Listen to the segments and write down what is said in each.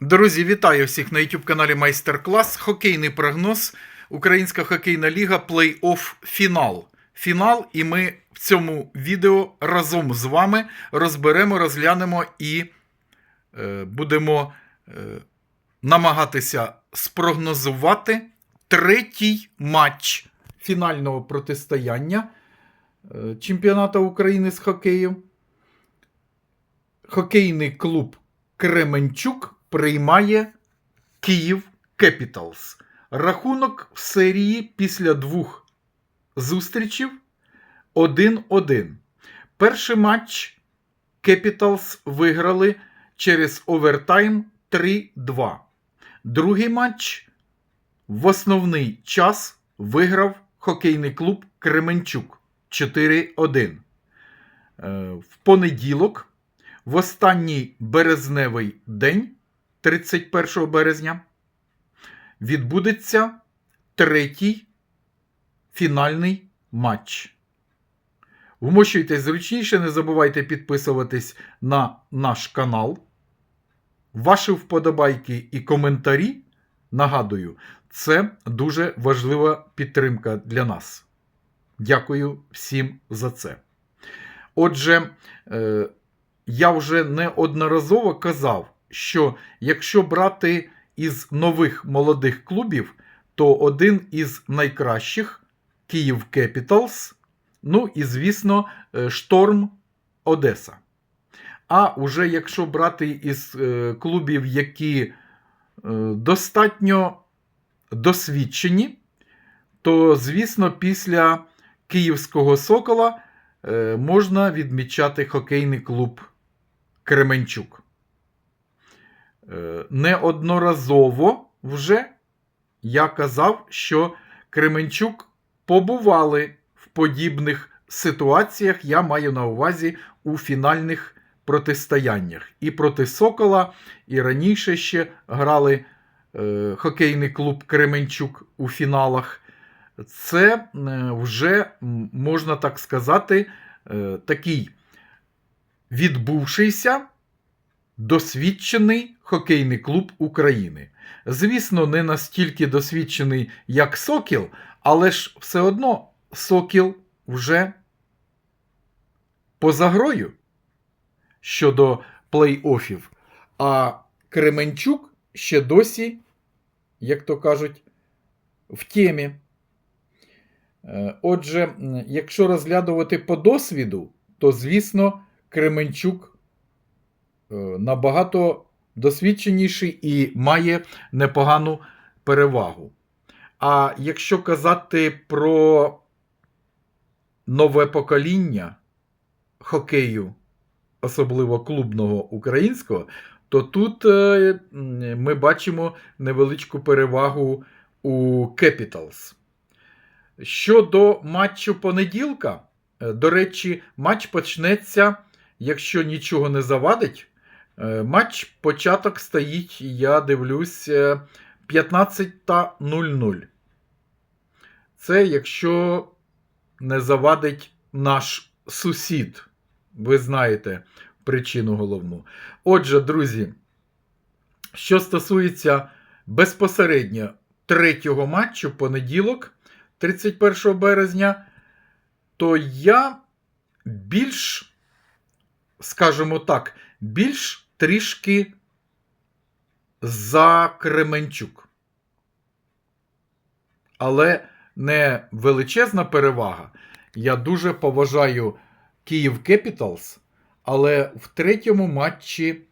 Друзі, вітаю всіх на YouTube каналі Майстер Клас. Хокейний прогноз. Українська хокейна ліга плей-офф фінал. Фінал, і ми в цьому відео разом з вами розберемо, розглянемо і е, будемо е, намагатися спрогнозувати третій матч фінального протистояння е, чемпіонату України з хокею. Хокейний клуб Кременчук приймає Київ Кепіталс. Рахунок в серії після двох зустрічів 1-1. Перший матч Кепіталс виграли через овертайм 3-2. Другий матч в основний час виграв хокейний клуб Кременчук 4-1. Е, В понеділок в останній березневий день, 31 березня, відбудеться третій фінальний матч. Вмощуйтесь зручніше, не забувайте підписуватись на наш канал. Ваші вподобайки і коментарі, нагадую, це дуже важлива підтримка для нас. Дякую всім за це. Отже, е, я вже неодноразово казав, що якщо брати із нових молодих клубів, то один із найкращих Київ Кепіталс, ну і, звісно, е, Шторм Одеса. А уже якщо брати із е, клубів, які е, достатньо досвідчені, то, звісно, після Київського Сокола можна відмічати хокейний клуб Кременчук. Е, Неодноразово вже я казав, що Кременчук побували в подібних ситуаціях, я маю на увазі у фінальних протистояннях. І проти Сокола, і раніше ще грали е, хокейний клуб Кременчук у фіналах. Це е, вже, можна так сказати, е, такий відбувшийся досвідчений хокейний клуб України. Звісно, не настільки досвідчений, як Сокіл, але ж все одно Сокіл вже поза грою щодо плей-оффів. А Кременчук ще досі, як то кажуть, в темі. Е, Отже, якщо розглядувати по досвіду, то, звісно, Кременчук е, набагато досвідченіший і має непогану перевагу. А якщо казати про нове покоління хокею, особливо клубного українського, то тут е, ми бачимо невеличку перевагу у Capitals. Щодо матчу понеділка, е, до речі, матч почнеться, якщо нічого не завадить. Е, Матч початок стоїть, я дивлюсь, е, 15.00. Це якщо не завадить наш сусід. Ви знаєте причину головну. Отже, друзі, що стосується безпосередньо третього матчу понеділок, 31 березня, то я більш, скажімо так, більш трішки за Кременчук. Але не величезна перевага. Я дуже поважаю Київ Кепіталс, але в третьому матчі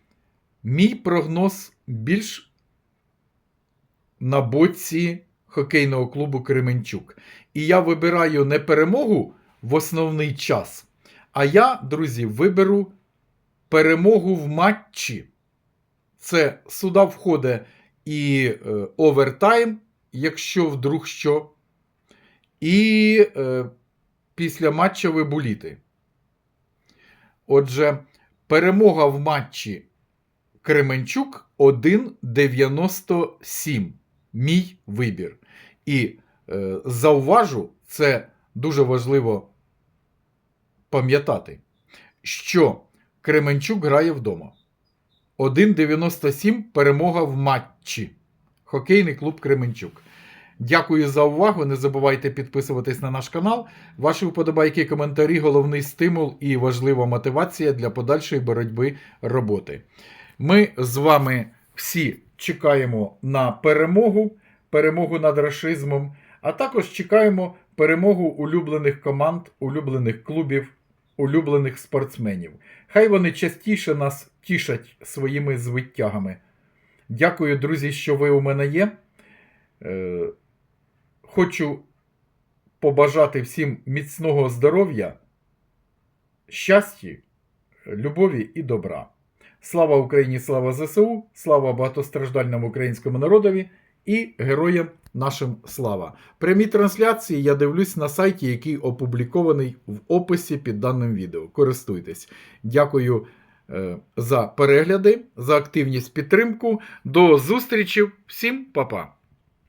мій прогноз більш на боці хокейного клубу Кременчук. І я вибираю не перемогу в основний час, а я, друзі, виберу перемогу в матчі. Це сюди входить і е, овертайм, якщо вдруг що, і е, після матчеві буліти. Отже, перемога в матчі Кременчук 1,97. Мій вибір. І е, зауважу, це дуже важливо пам'ятати, що Кременчук грає вдома. 1,97 перемога в матчі. Хокейний клуб Кременчук. Дякую за увагу. Не забувайте підписуватись на наш канал. Ваші вподобайки, коментарі, головний стимул і важлива мотивація для подальшої боротьби роботи. Ми з вами всі чекаємо на перемогу, перемогу над рашизмом, а також чекаємо перемогу улюблених команд, улюблених клубів, улюблених спортсменів. Хай вони частіше нас тішать своїми звиттягами. Дякую, друзі, що ви у мене є. Е, Хочу побажати всім міцного здоров'я, щастя, любові і добра. Слава Україні, слава ЗСУ, слава багатостраждальному українському народові і героям нашим слава. Прямі трансляції я дивлюсь на сайті, який опублікований в описі під даним відео. Користуйтесь. Дякую е, за перегляди, за активність підтримку. До зустрічі. Всім па-па!